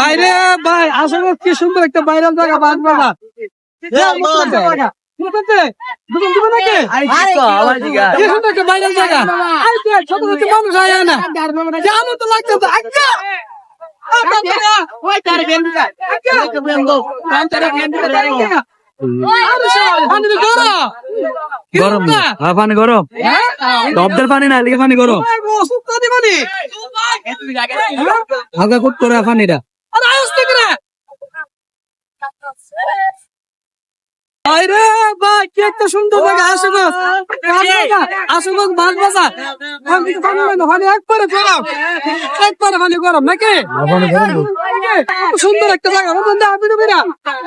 বাইরে ভাই আসলে কি সুন্দর একটা বাইরের জায়গা বাঁধবালা কি? সুন্দর একটা বাইরের জায়গা? আই দেখ, ছোট ছোট মানুষ আয় না। কেমন তো লাগছে গরম। পানি গরম? পানি না লিখে পানি গরম। হালকা কুট করে পানিটা আরে ভাই কি একটা সুন্দর জায়গা আশুগঞ্জ আশুগঞ্জ বাস একবারে গরম একবারে গরম নাকি সুন্দর একটা জায়গা বুঝলেন না আপনি নবীরা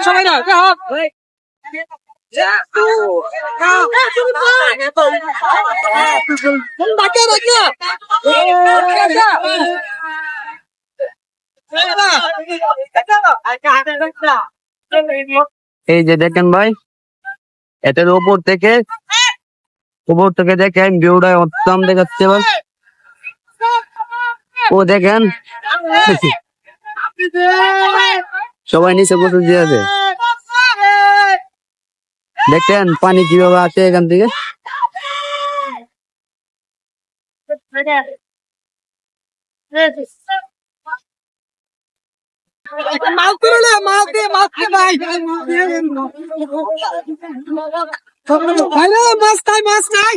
সবাই না ডাকে ডাকে এই যে দেখেন ভাই, এটার উপর থেকে উপর থেকে দেখেন ভিউটা অত্যম দেখাচ্ছে ভাই। ও দেখেন, সবাই নিচে বসে দিয়ে আছে। দেখেন পানি কীভাবে আছে এখান থেকে। মাছ তুলে মাছ দিয়ে মাছ দিয়ে ভাই ভাই রে, মাছ খাই মাছ খাই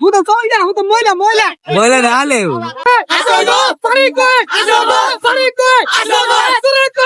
হুদা ময়লা হুদা ময়লা ময়লা না আসলো পানি কই আসলো পানি কই আসলো পানি কই